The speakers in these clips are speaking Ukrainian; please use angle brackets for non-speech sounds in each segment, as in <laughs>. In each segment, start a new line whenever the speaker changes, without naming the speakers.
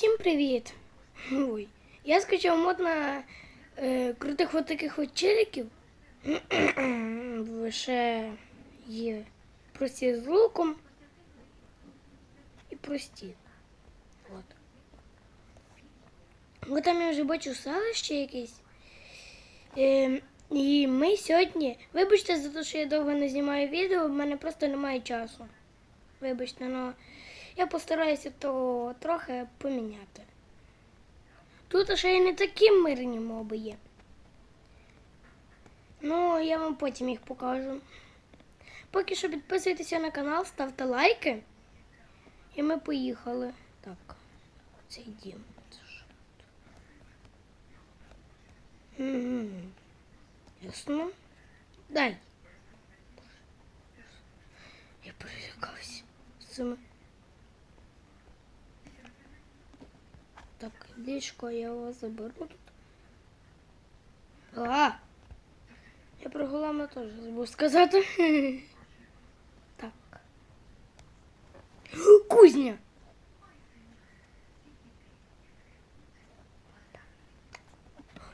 Всім привіт! Ой, я скачав мод на е, крутих от таких от челіків. <clears throat> Лише є прості з луком і прості. От. От там я вже бачу селище якесь. Е, і ми сьогодні. Вибачте за те, що я довго не знімаю відео, в мене просто немає часу. Вибачте, але я постараюся то трохи поміняти. Тут ще й не такі мирні моби є. Ну, я вам потім їх покажу. Поки що підписуйтеся на канал, ставте лайки. І ми поїхали. Так, цей дім. Це що тут? Ясно. Дай. Я перелякався з цими. Ліжко я вас заберу тут. А! Я про голема теж забув сказати. <laughs> Так. Кузня!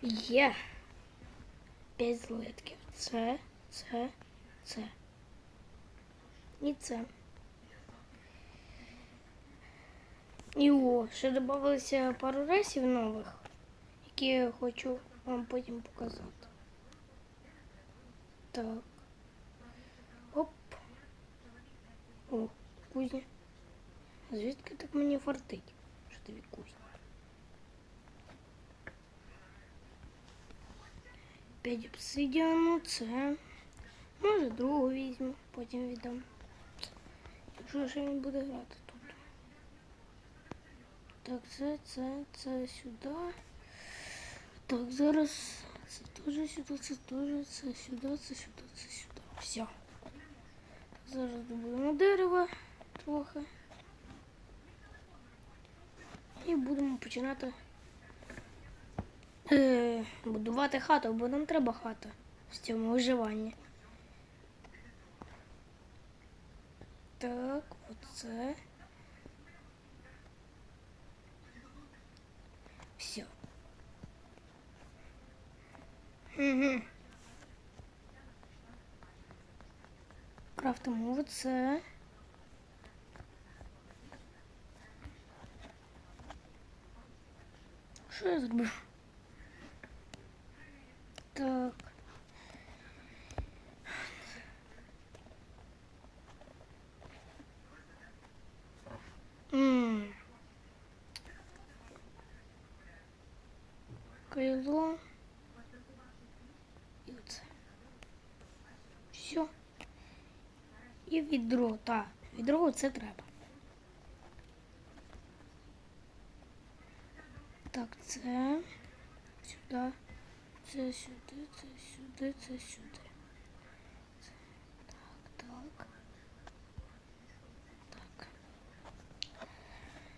Є. П'ять злитків. Це, це, це. І це. І о, ще додалося пару рейсів нових, які я хочу вам потім показати. Так. Оп. О, кузня. А Звідки так мені фартить? Що тобі кузня? П'ять обсидіану, це. Може другу візьму, потім віддам. Якщо ще він буде грати тут. Так, це, це, це сюди. Так, зараз це теж сюди, це теж, це сюди, це сюди, це сюди. Все. Зараз добудемо дерево трохи. І будемо починати е, будувати хату, бо нам треба хата в цьому виживанні. Так, оце. Все. Угу. Крафтимо оце. Що я зробив? Так. Ммм. Крило. І оце. Все. І так. Відро це треба. Так, це сюди, це сюди, це сюди, це сюди. Це- Так, так. Так.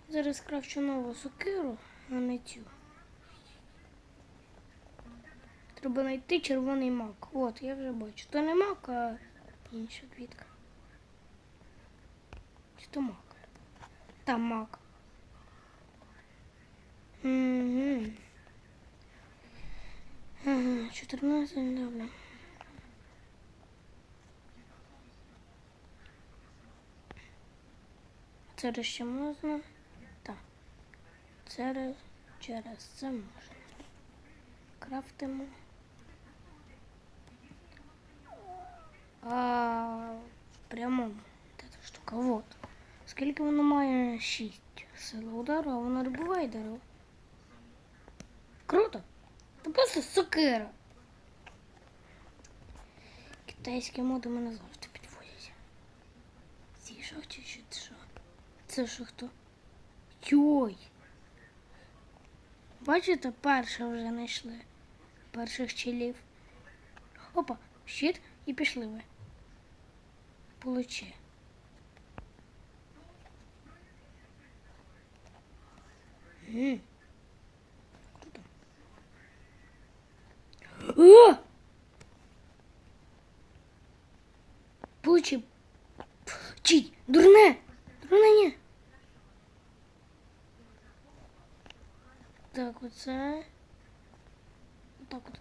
Зараз крафчу нову сокиру, а не цю. Треба знайти червоний мак. От, я вже бачу. То не мак, а інша квітка. Чи то мак? Там мак. Угу. Ага, 14, добре. Це ще можна. Так. Через, через це можна. Крафтимо. А в прямому ця штука. Вот. Скільки воно має 6 сили удару, а воно не буває дерево. Круто. Це просто сокира. Китайські моди мене завжди підводять. Що чи що це що? Хто? Йой. Бачите, перше вже знайшли. Перших челів. Опа, щит і пішли ви. Получи. М. Круто. О! Получи. Чить, дурне. Дурне ні. Так, оце. Так от.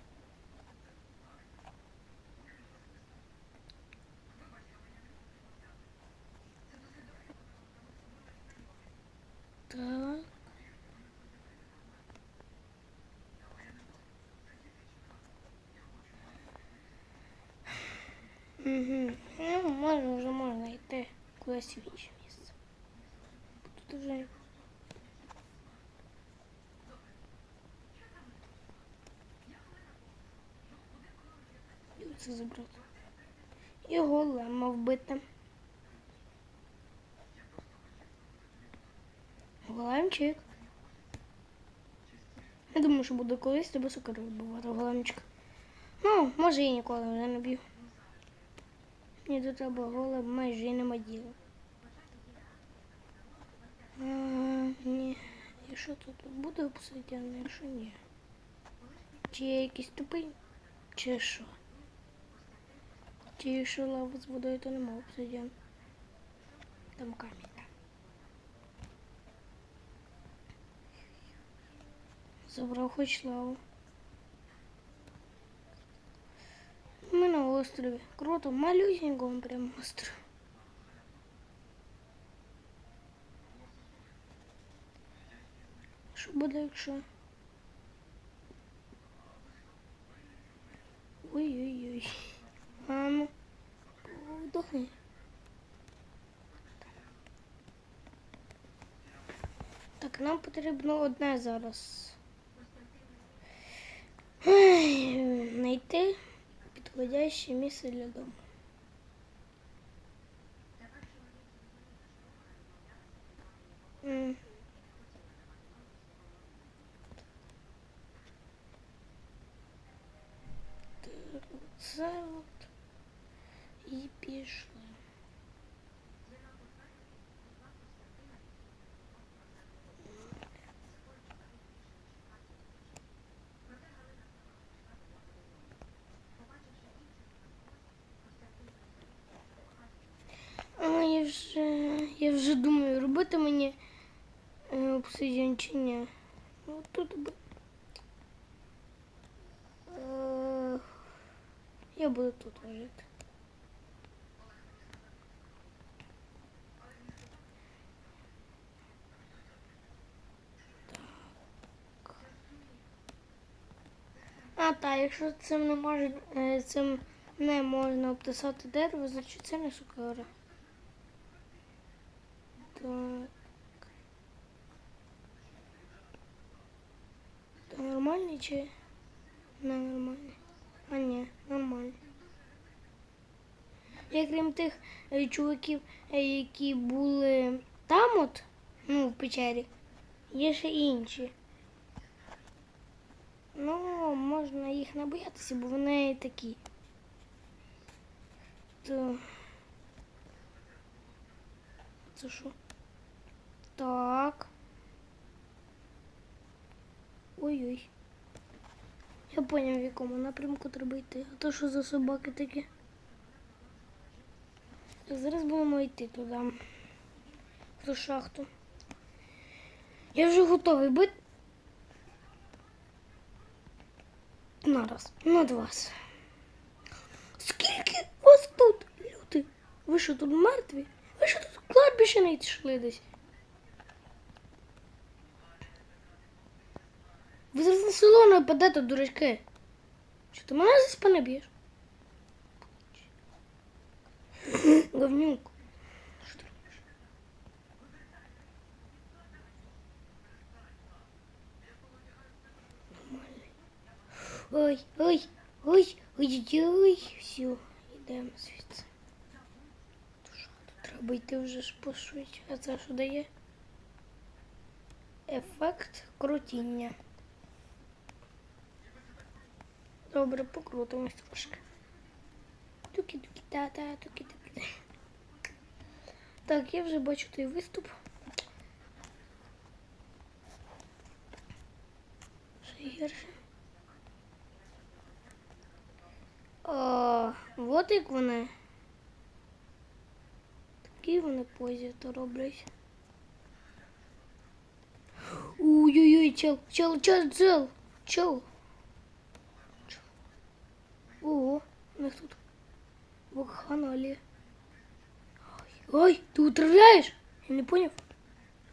Так. Ну, можна, вже можна йти кудись в інше місце. Тут вже це забрати. І голема вбити. Големчик. Я думаю, що буду колись тебе сокиру вбивати големчик. Ну, може і ніколи вже не б'ю. Мені до тебе голем майже нема діла. А, ні. І що тут буде обсидіан, якщо ні? Чи я якийсь тупий? Чи що? Чи що лава з водою, то нема обсидіан. Там камінь. Забрав хоч лаву. Ми на острові. Круто, малюсенькому прям острові. Що буде, якщо? Ой-ой-ой. А ну, вдохни. Так, нам потрібно одне зараз. Ай, Знайти підходяще місце для дому. М. Так, Це от. І пішли. А я вже, я вже думаю, робити мені е, обсидіан чи ні. Ну тут би. Е, я буду тут жити. А, так, якщо цим не може, цим не можна обтисати дерево, значить це не сокира. Так. Це нормальний чи не нормальний? А ні, нормальний. Я крім тих е, чуваків, е, які були там от, ну, в печері, є ще інші. Ну, можна їх не боятися, бо вони такі. То... Це що? Так. Ой-ой. Я поняв, в якому напрямку треба йти. А то що за собаки такі? Так, зараз будемо йти туди. В ту шахту. Я вже готовий бити. На раз, на два. Скільки вас тут, люди? Ви що тут мертві? Ви що тут кладбище не йшли десь? Ви зараз на село нападете, дурачки. Що ти мене за спини б'єш? Говнюк. Що ти робиш? Нормальний. Ой, ой, ой, ой, ой, ой. Все, йдемо звідси. Душа, тут треба йти вже ж пошвидше. А це що дає? Ефект крутіння. Добре, покрутимось трошки. Туки-туки, та-та, туки-туки. Так, я вже бачу той виступ. Ще гірше. О, от як вони. Такі вони позі то роблять. Ой-ой-ой, чел, чел, чел, чел. Чел. О, у них тут вакханалия. Ой, ой, ты утравляешь? Я не понял.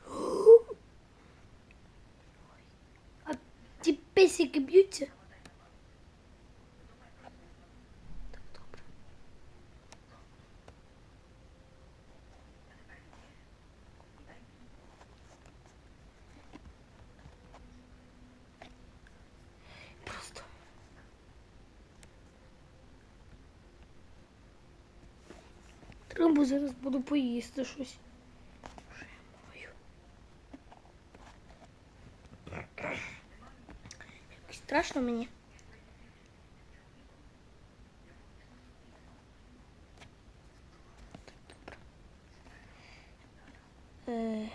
<gasps> А ті песики б'ються? Так, добре. Просто. Треба зараз буду поїсти щось. Якось страшно мені. Так, добре. Е,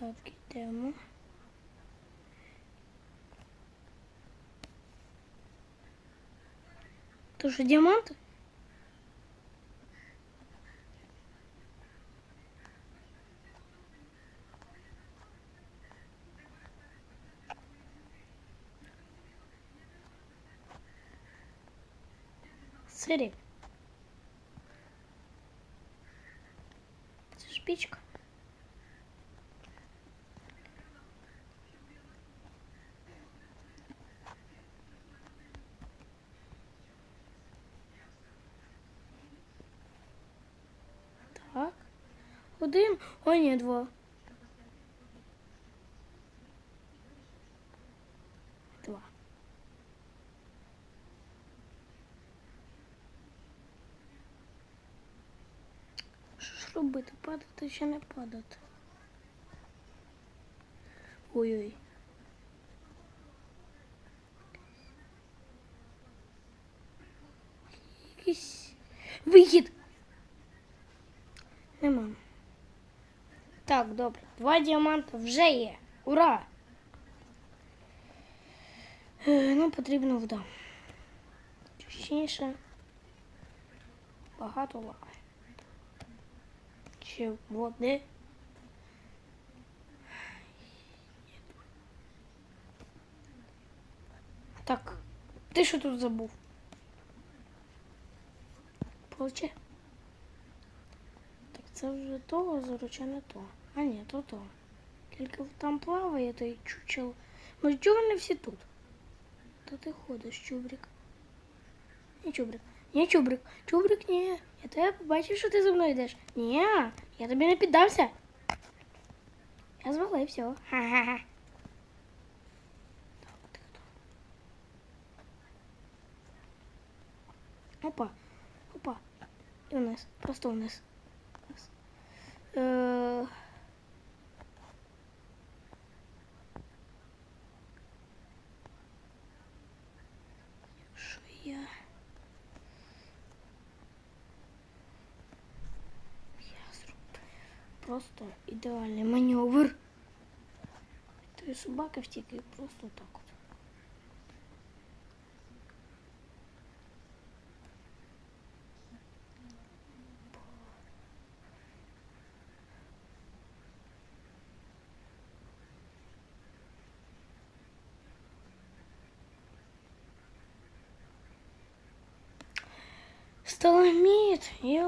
Так, йдемо. То що діаманти? Один. Ой, ні, два. Два. Що ж робити? Падати чи не падати? Ой-ой. Якийсь вихід. Нема. Так, добре. Два діаманти вже є. Ура! Е, Нам потрібна вода. Точніше. Багато лави. Чи води. Так, ти що тут забув? Получи. Так це вже то озеро чи не то? А ні, то то. Тільки там плаває той чучело. Може, чого вони всі тут? Та ти ходиш, чубрик. Ні, чубрик. Ні, чубрик. Чубрик, ні. Я тебе побачив, що ти за мною йдеш. Ні, я тобі не піддався. Я звалив все. Ха-ха-ха. Так, ти хто? Опа. Опа. І вниз. Просто вниз. Вниз. Е, Що я? Просто ідеальний маневр. Три собаки втікли просто так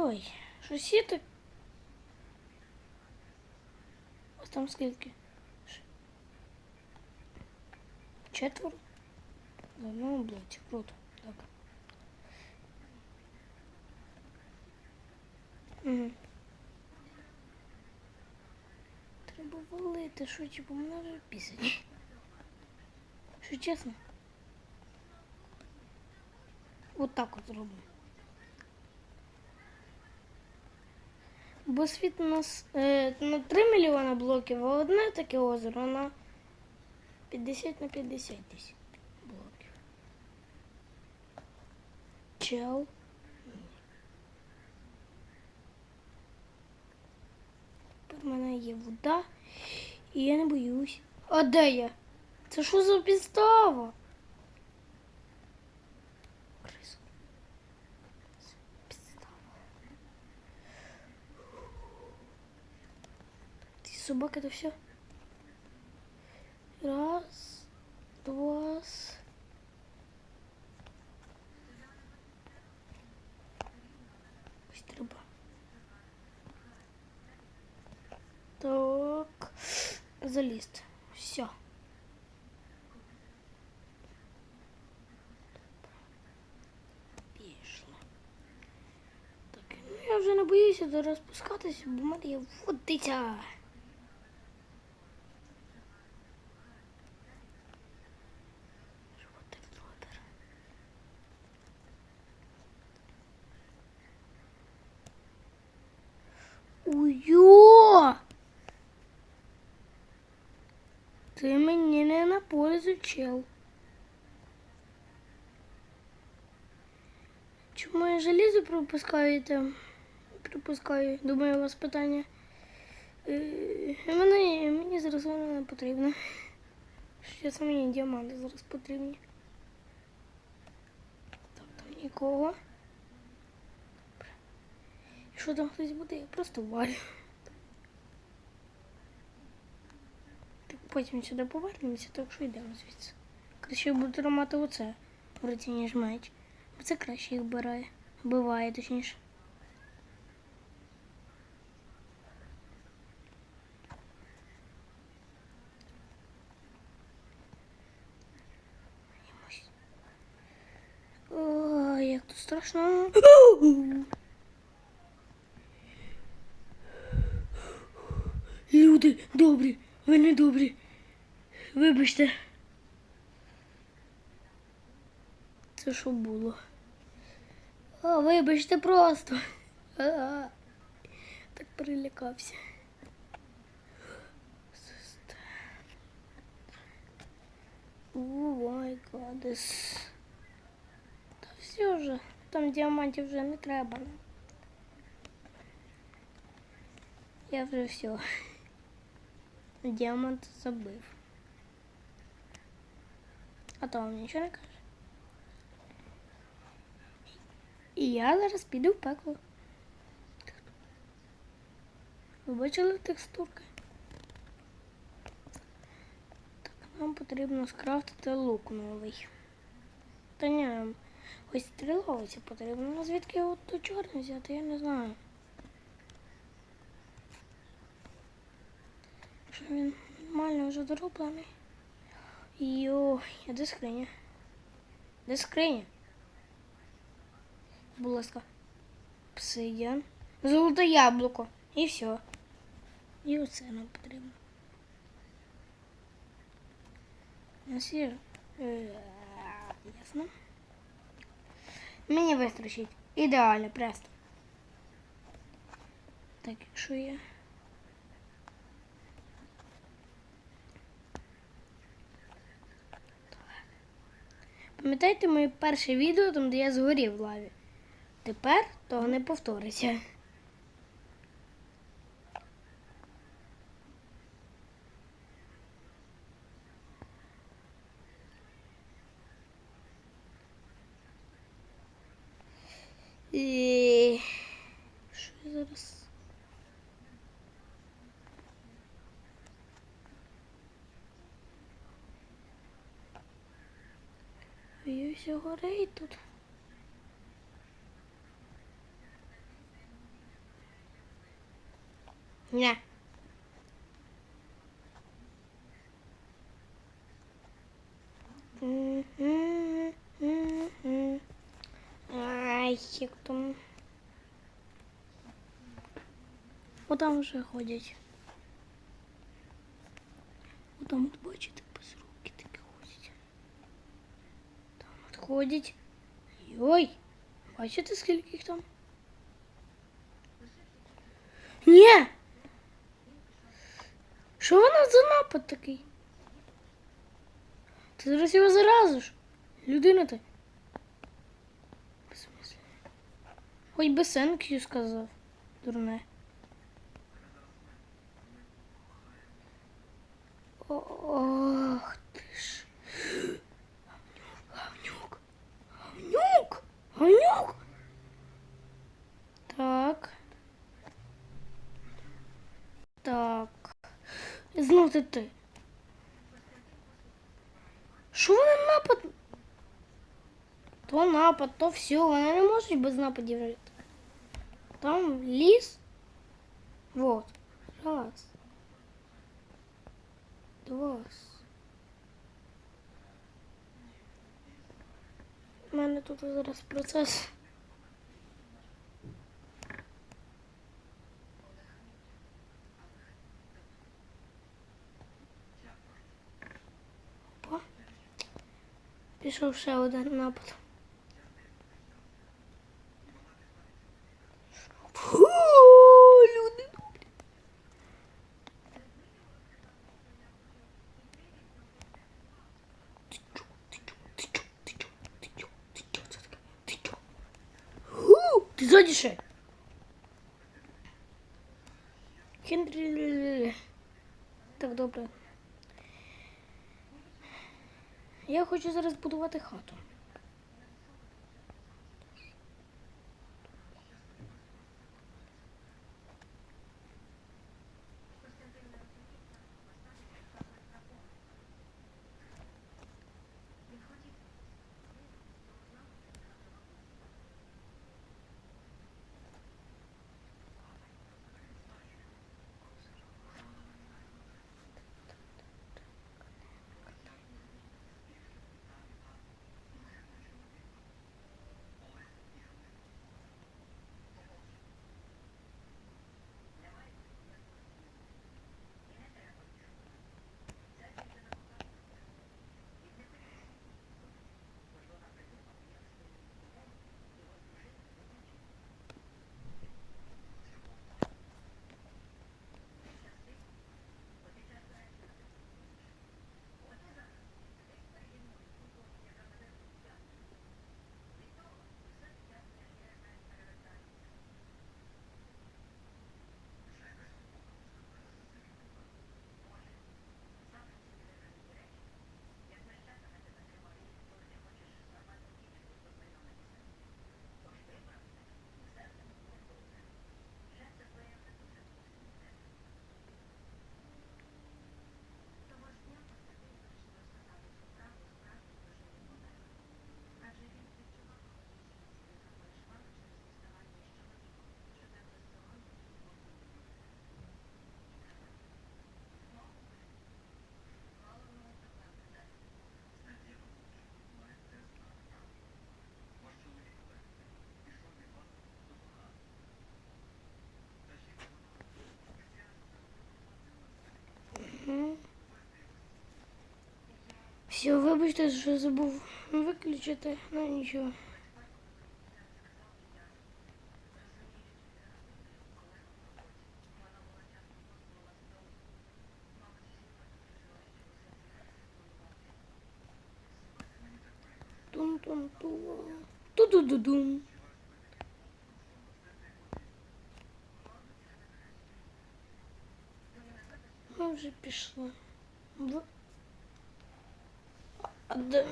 от. Сталагміт, йой, щось є так. Ось там скільки? Ш- Четверо? В одному блоці, круто. Так. Угу. Треба валити, що типу, мене вже пісень. Що чесно? Вот так от зробимо. Бо світ у нас е, на 3 мільйони блоків, а одне таке озеро на 50 на 50 десь блоків. Чел. Тепер в мене є вода, і я не боюсь. А де я? Це що за підстава? Крис. Це Підстава. Ці собаки то все. Раз, два. с- Ось треба. Так. Заліз. Все. Ну я вже не боюся зараз спускатися, бо в мене є водиця. Животик-дробер. Уйо! Ти мені чел. Чому я желізо пропускаєте? Припускаю, думаю, у вас питання. Е, Мені, зараз воно не потрібно. Зараз мені діаманти зараз потрібні. Так, там нікого. Якщо там хтось буде, я просто валю. Потім сюди повернемося, так що йдемо звідси. Краще буду тримати оце в руці, ніж меч. Бо це краще їх бирає. Биває, точніше. Ой, як тут страшно. <gasps> Люди добрі, ви не добрі. Вибачте. Це що було? А, вибачте просто. А, так перелякався. Сестер. О, май гадес. Та все вже, там діамантів вже не треба. нам. Я вже все. Діамант забив. А то вам нічого не каже. І я зараз піду в пекло. Ви бачили текстурки? Так, нам потрібно скрафтити лук новий. Та ні, ось стріловиця потрібно. Звідки от ту чорну взяти, я не знаю. Він нормально вже дороблений. Йо, я де скриня? Де скриня? Будь ласка. Псидіан. Золоте яблуко. І все. І оце нам потрібно. У нас є. е, Ясно. Мені вистрочить. Ідеально, просто. Так, якщо я. Пам'ятаєте моє перше відео, там, де я згорів в лаві? Тепер того не повториться. Все горить тут. Не. Ай, там. О, там вже ходять. Ходять. Йой! Бачите, скільки їх там? Ні! Що вона за напад такий? Ти зараз його заразиш. Людина ти. Хоч би сенкю сказав. Дурне. О- ти? Що вони напад? То напад, то все, вони не можуть без нападів жити. Там ліс. Вот. Раз. Два. У мене тут зараз процес. Опа. Пішов ще один напад. Фу, люди добрі. Ти чо, ти чо, ти чо, ти чо, ти чо, ти чо, це таке? Ти чо? Фу, Ти ззаді ще. Хендрі. Так, добре. Я хочу зараз будувати хату. Все, вибачте, що забув виключити, ну нічого. Ту-ду-ду-дум. Ми вже пішли. В...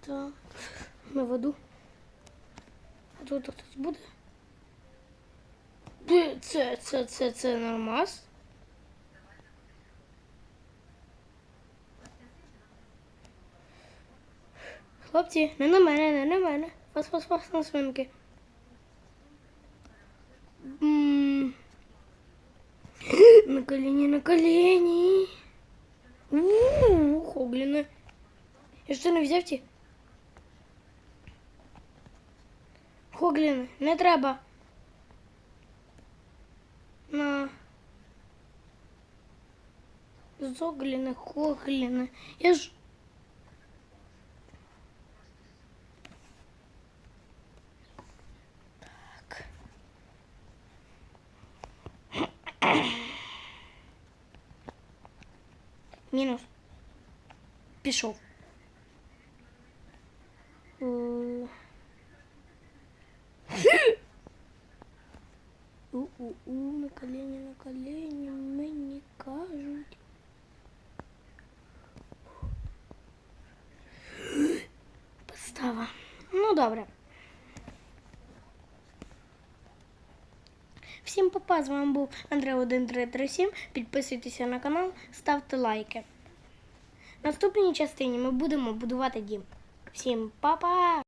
Так, на воду. А тут хтось буде? Де Це, це, це, це нормас? Хлопці, не на мене, не на мене. Вас, вас, вас на свинки. колени, на колени. У, Хогліни. Я що не взяв ті? Хогліни, не треба. На. Зогліни, хогліни. Я ж. Мінус. Пішов. Е. У-у-у, на колені, на колені, мені кажуть. Постава. Ну, добре. Папа, з вами був Андрей 1337. Підписуйтеся на канал, ставте лайки. В наступній частині ми будемо будувати дім. Всім па-па!